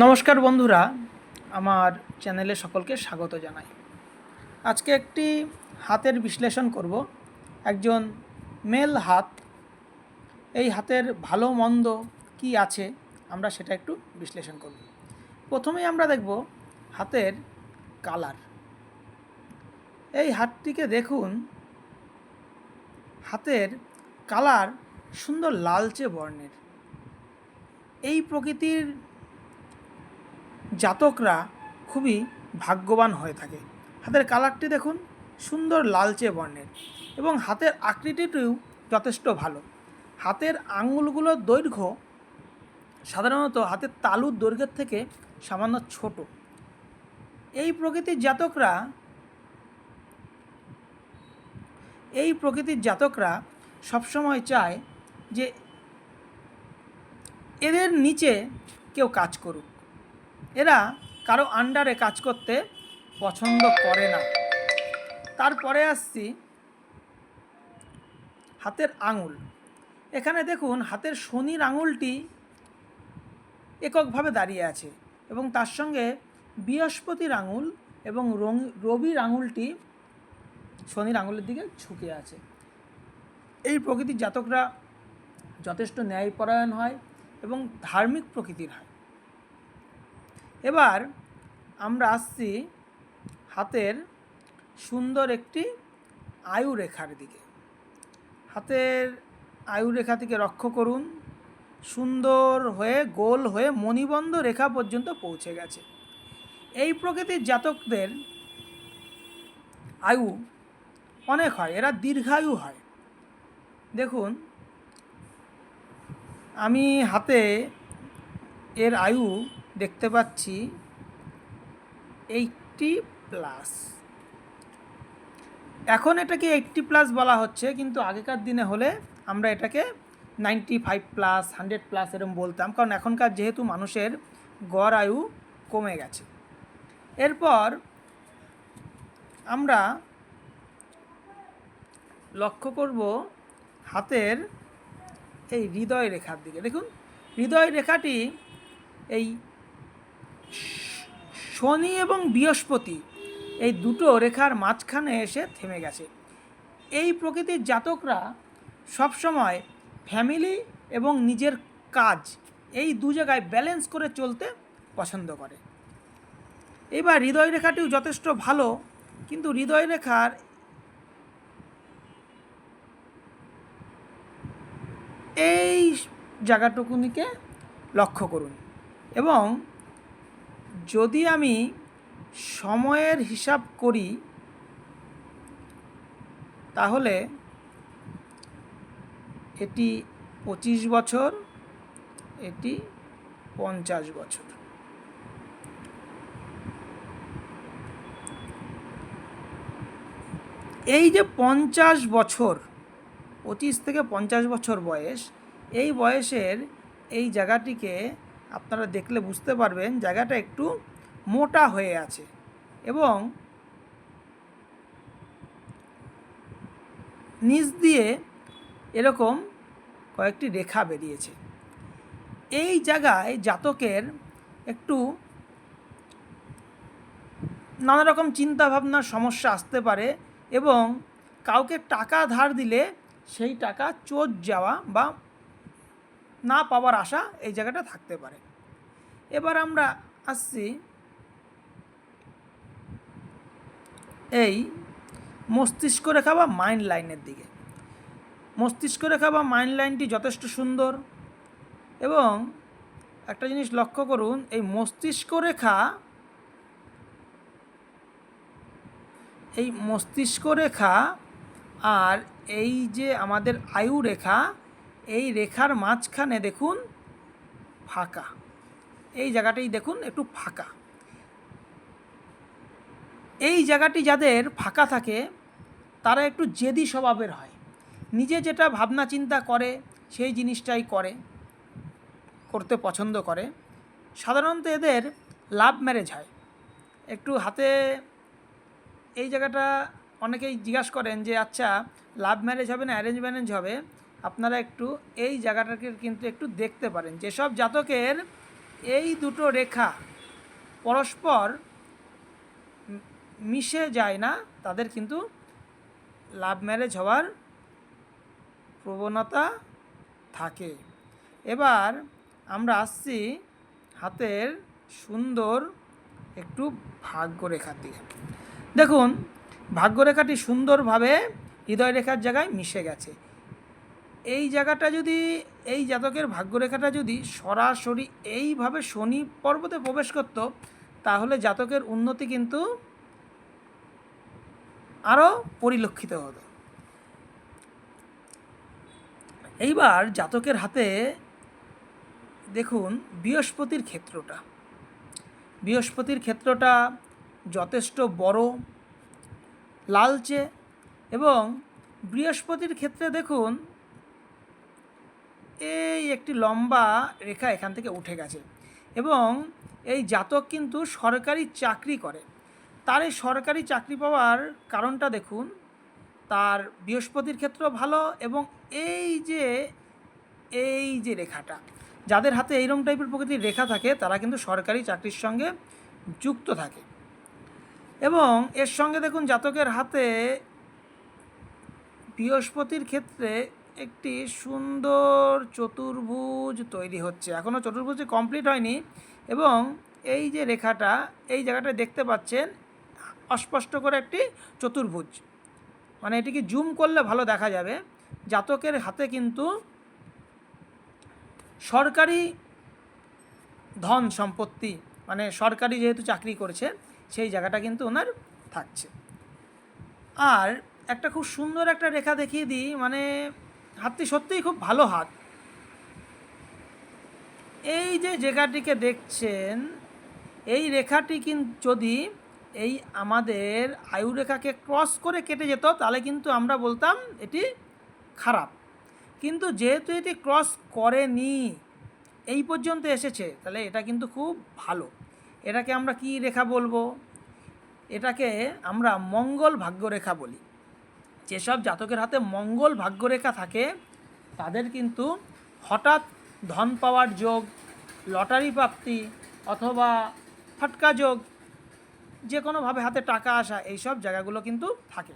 নমস্কার বন্ধুরা, আমার চ্যানেলে সকলকে স্বাগত জানাই। আজকে একটি হাতের বিশ্লেষণ করব। একজন মেল হাত, এই হাতের ভালো মন্দ কি আছে আমরা সেটা একটু বিশ্লেষণ করব। প্রথমেই আমরা দেখব হাতের কালার। এই হাতটিকে দেখুন, হাতের কালার সুন্দর লালচে বর্ণের। এই প্রকৃতির জাতকরা খুবই ভাগ্যবান হয়ে থাকে। হাতের কালারটি দেখুন, সুন্দর লালচে বর্ণের এবং হাতের আকৃতিটিও যথেষ্ট ভালো। হাতের আঙুলগুলোর দৈর্ঘ্য সাধারণত হাতের তালুর দৈর্ঘ্যের থেকে সামান্য ছোট। এই প্রকৃতির জাতকরা, এই প্রকৃতির জাতকরা সবসময় চায় যে এদের নিচে কেউ কাজ করুক। এরা কারও আন্ডারে কাজ করতে পছন্দ করে না। তারপরে আসছি হাতের আঙুল। এখানে দেখুন, হাতের শনির আঙুলটি এককভাবে দাঁড়িয়ে আছে এবং তার সঙ্গে বৃহস্পতির আঙুল এবং রবির আঙুলটি শনির আঙুলের দিকে ঝুঁকে আছে। এই প্রকৃতির জাতকরা যথেষ্ট ন্যায়পরায়ণ হয় এবং ধার্মিক প্রকৃতির হয়। এবার আমরা আসছি হাতের সুন্দর একটি আয়ু রেখার দিকে। হাতের আয়ু রেখা থেকে লক্ষ্য করুন। সুন্দর হয়ে, গোল হয়ে মণিবন্ধ রেখা পর্যন্ত পৌঁছে গেছে। এই প্রকৃতির জাতকদের আয়ু অনেক হয়, এরা দীর্ঘায়ু হয়। দেখুন, আমি হাতে এর আয়ু দেখতে পাচ্ছি এইটটি প্লাস। এখন এটাকে এইটটি প্লাস বলা হচ্ছে, কিন্তু আগেকার দিনে হলে আমরা এটাকে ninety five plus, hundred plus এরকম বলতাম, কারণ এখনকার যেহেতু মানুষের গড় আয়ু কমে গেছে। এরপর আমরা লক্ষ্য করব হাতের এই হৃদয় রেখার দিকে। দেখুন, হৃদয় রেখাটি এই শনি এবং বৃহস্পতি এই দুটো রেখার মাঝখানে এসে থেমে গেছে। এই প্রকৃতির জাতকরা সবসময় ফ্যামিলি এবং নিজের কাজ এই দু জায়গায় ব্যালেন্স করে চলতে পছন্দ করে। এবার হৃদয় রেখাটিও যথেষ্ট ভালো, কিন্তু হৃদয় রেখার এই জায়গাটুকুনিকে লক্ষ্য করুন এবং যদি আমি সময়ের হিসাব করি, তাহলে এটি পঁচিশ বছর, এটি পঞ্চাশ বছর। এই যে পঞ্চাশ বছর, পঁচিশ থেকে পঞ্চাশ বছর বয়স, এই বয়সের এই জায়গাটিকে আপনারা দেখলে বুঝতে পারবেন জায়গাটা একটু মোটা হয়ে আছে এবং নিচ দিয়ে এরকম কয়েকটি রেখা বেরিয়েছে। এই জায়গায় জাতকের একটু নানা রকম চিন্তাভাবনার সমস্যা আসতে পারে এবং কাউকে টাকা ধার দিলে সেই টাকা চোর যাওয়া বা না পাওয়ার আশা এই জায়গাটা থাকতে পারে। এবার আমরা আসছি এই মস্তিষ্ক রেখা বা মাইন্ড লাইনের দিকে। মস্তিষ্ক রেখা বা মাইন্ড লাইনটি যথেষ্ট সুন্দর এবং একটা জিনিস লক্ষ্য করুন, এই মস্তিষ্ক রেখা এই মস্তিষ্ক রেখা আর এই যে আমাদের আয়ু রেখা এই রেখার মাঝখানে দেখুন ফাঁকা। এই জায়গাটাই দেখুন একটু ফাঁকা। এই জায়গাটি যাদের ফাঁকা থাকে, তারা একটু জেদি স্বভাবের হয়। নিজে যেটা ভাবনা চিন্তা করে, সেই জিনিসটাই করে, করতে পছন্দ করে। সাধারণত এদের লাভ ম্যারেজ হয়। একটু হাতে এই জায়গাটা অনেকেই জিজ্ঞাসা করেন যে আচ্ছা লাভ ম্যারেজ হবে না, অ্যারেঞ্জ ম্যারেজ হবে? আপনারা একটু এই জায়গাটাকে কিন্তু একটু দেখতে পারেন। যেসব জাতকের এই দুটো রেখা পরস্পর মিশে যায় না, তাদের কিন্তু লাভ ম্যারেজ হওয়ার প্রবণতা থাকে। এবার আমরা আসছি হাতের সুন্দর একটু ভাগ্যরেখার দিকে। দেখুন, ভাগ্যরেখাটি সুন্দরভাবে হৃদয় রেখার জায়গায় মিশে গেছে। এই জায়গাটা যদি, এই জাতকের ভাগ্যরেখাটা যদি সরাসরি এইভাবে শনি পর্বতে প্রবেশ করত, তাহলে জাতকের উন্নতি কিন্তু আরও পরিলক্ষিত হতো। এইবার জাতকের হাতে দেখুন বৃহস্পতির ক্ষেত্রটা। বৃহস্পতির ক্ষেত্রটা যথেষ্ট বড়, লালচে এবং বৃহস্পতির ক্ষেত্রে দেখুন এই একটি লম্বা রেখা এখান থেকে উঠে গেছে এবং এই জাতক কিন্তু সরকারি চাকরি করে। তার এই সরকারি চাকরি পাওয়ার কারণটা দেখুন, তার বৃহস্পতির ক্ষেত্র ভালো এবং এই যে এই যে রেখাটা, যাদের হাতে এইরকম টাইপের প্রকৃতির রেখা থাকে, তারা কিন্তু সরকারি চাকরির সঙ্গে যুক্ত থাকে। এবং এর সঙ্গে দেখুন, জাতকের হাতে বৃহস্পতির ক্ষেত্রে একটি সুন্দর চতুর্ভুজ তৈরি হচ্ছে। এখনও চতুর্ভুজটি কমপ্লিট হয়নি এবং এই যে রেখাটা, এই জায়গাটা দেখতে পাচ্ছেন, অস্পষ্ট করে একটি চতুর্ভুজ। মানে এটিকে জুম করলে ভালো দেখা যাবে। জাতকের হাতে কিন্তু সরকারি ধন সম্পত্তি মানে সরকারি যেহেতু চাকরি করেছে, সেই জায়গাটা কিন্তু ওনার থাকছে। আর একটা খুব সুন্দর একটা রেখা দেখিয়ে দিই মানে হাতটি সত্যিই খুব ভালো হাত। এই যে জায়গাটিকে দেখছেন, এই রেখাটি কিন্তু যদি এই আমাদের আয়ু রেখাকে ক্রস করে কেটে যেত, তাহলে কিন্তু আমরা বলতাম এটি খারাপ। কিন্তু যেহেতু এটি ক্রস করেনি, এই পর্যন্ত এসেছে, তাহলে এটা কিন্তু খুব ভালো। এটাকে আমরা কি রেখা বলব? এটাকে আমরা মঙ্গল ভাগ্যরেখা বলি। যেসব জাতকের হাতে মঙ্গল ভাগ্যরেখা থাকে, তাদের কিন্তু হঠাৎ ধন পাওয়ার যোগ, লটারি প্রাপ্তি অথবা ফটকা যোগ যে কোনোভাবে হাতে টাকা আসা, এইসব জায়গাগুলো কিন্তু থাকে।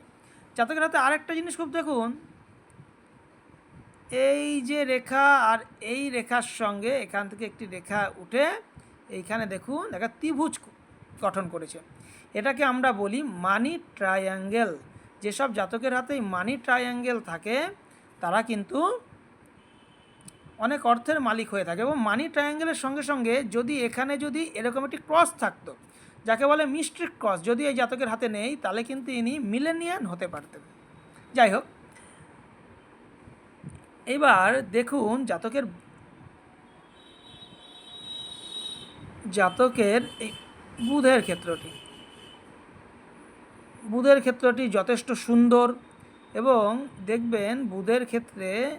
জাতকের হাতে আরেকটা জিনিস খুব দেখুন, এই যে রেখা আর এই রেখার সঙ্গে এখান থেকে একটি রেখা উঠে এইখানে দেখুন, একটা ত্রিভুজ গঠন করেছে। এটাকে আমরা বলি মানি ট্রায়াঙ্গেল। যেসব জাতকের হাতেই মানি ট্রায়াঙ্গেল থাকে, তারা কিন্তু অনেক অর্থের মালিক হয়ে থাকে এবং মানি ট্রায়াঙ্গেলের সঙ্গে সঙ্গে যদি এখানে যদি এরকম একটি ক্রস থাকতো, যাকে বলে মিস্ট্রিক ক্রস যদি এই জাতকের হাতে নেই, তাহলে কিন্তু ইনি মিলেনিয়ান হতে পারতেন। যাই হোক, এবার দেখুন জাতকের জাতকের এই বুধের ক্ষেত্রটি। বুধের ক্ষেত্রটি যথেষ্ট সুন্দর এবং দেখবেন বুধের ক্ষেত্রে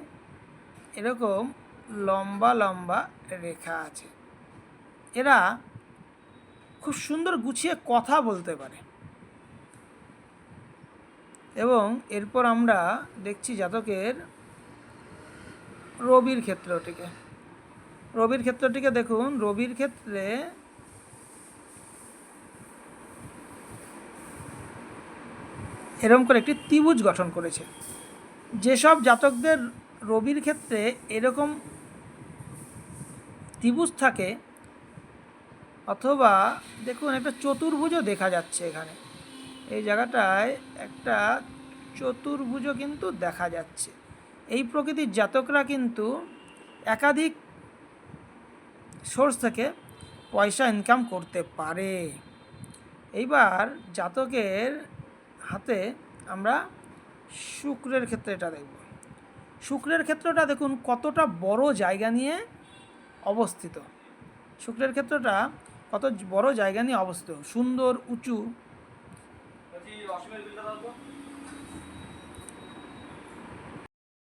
এরকম লম্বা লম্বা রেখা আছে। এরা খুব সুন্দর গুছিয়ে কথা বলতে পারে। এবং এরপর আমরা দেখছি জাতকের রবির ক্ষেত্রটিকে। রবির ক্ষেত্রটিকে দেখুন, রবির ক্ষেত্রে এরকম করে একটি ত্রিভুজ গঠন করেছে। যেসব জাতকদের রবির ক্ষেত্রে এরকম ত্রিভুজ থাকে, অথবা দেখুন একটা চতুর্ভুজও দেখা যাচ্ছে এখানে। এই জায়গাটায় একটা চতুর্ভুজও কিন্তু দেখা যাচ্ছে। এই প্রকৃতির জাতকরা কিন্তু একাধিক সোর্স থেকে পয়সা ইনকাম করতে পারে। এইবার জাতকের হাতে আমরা শুক্রের ক্ষেত্রে এটা দেখব। শুক্রের ক্ষেত্রটা দেখুন কতটা বড় জায়গা নিয়ে অবস্থিত। শুক্রের ক্ষেত্রটা কত বড় জায়গা নিয়ে অবস্থিত। সুন্দর, উঁচু।